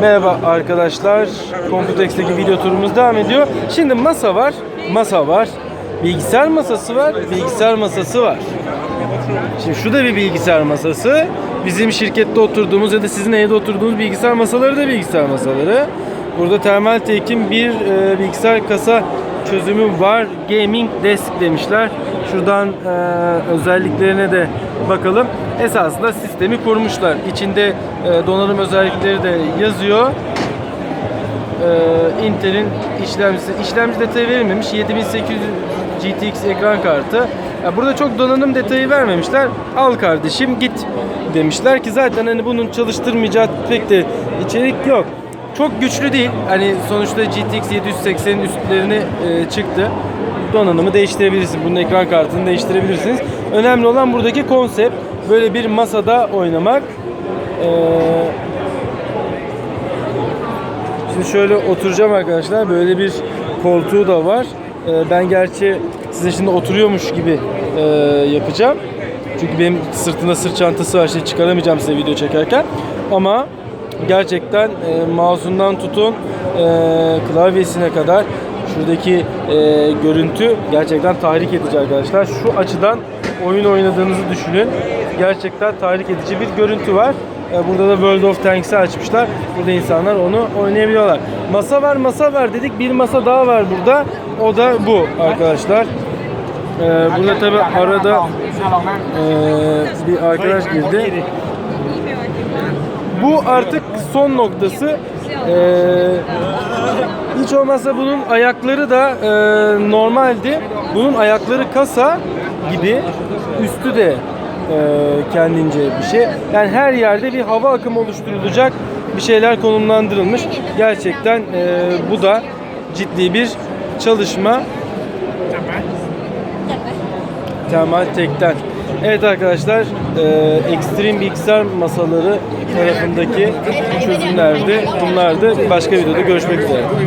Merhaba arkadaşlar. Computex'teki video turumuz devam ediyor. Şimdi masa var, masa var. Bilgisayar masası var, bilgisayar masası var. Şimdi şu da bir bilgisayar masası. Bizim şirkette oturduğumuz ya da sizin evde oturduğunuz bilgisayar masaları da bilgisayar masaları. Burada Thermal Take'in bir e, bilgisayar kasa çözümü var. Gaming Desk demişler. Şuradan e, özelliklerine de bakalım. Esasında sistemi kurmuşlar. İçinde e, donanım özellikleri de yazıyor. E, Intel'in işlemcisi. İşlemci detayı verilmemiş. 7800 GTX ekran kartı. Ya burada çok donanım detayı vermemişler. Al kardeşim git demişler ki zaten hani bunun çalıştırmayacağı pek de içerik yok. Çok güçlü değil. Hani sonuçta GTX 780'in üstlerine e, çıktı. Donanımı değiştirebilirsiniz. Bunun ekran kartını değiştirebilirsiniz. Önemli olan buradaki konsept. Böyle bir masada oynamak. Eee Şimdi şöyle oturacağım arkadaşlar. Böyle bir koltuğu da var. Ee, ben gerçi size şimdi oturuyormuş gibi e, yapacağım. Çünkü benim sırtında sırt çantası var. Şey çıkaramayacağım size video çekerken. Ama gerçekten e, mouse'undan tutun e, klavyesine kadar şuradaki e, görüntü gerçekten tahrik edici arkadaşlar. Şu açıdan oyun oynadığınızı düşünün. Gerçekten tahrik edici bir görüntü var. E, Burada da World of Tanks'i açmışlar. Burada insanlar onu oynayabiliyorlar. Masa var, masa var dedik. Bir masa daha var burada. O da bu arkadaşlar. E, burada tabi arada e, bir arkadaş girdi. Bu artık son noktası. Ee, hiç olmazsa bunun ayakları da e, normaldi. Bunun ayakları kasa gibi, üstü de e, kendince bir şey. Yani her yerde bir hava akımı oluşturulacak bir şeyler konumlandırılmış. Gerçekten e, bu da ciddi bir çalışma. Kemal Tek'ten. Evet arkadaşlar, e, ekstrem bilgisayar masaları tarafındaki çözümlerdi. Bunlar da başka videoda görüşmek üzere.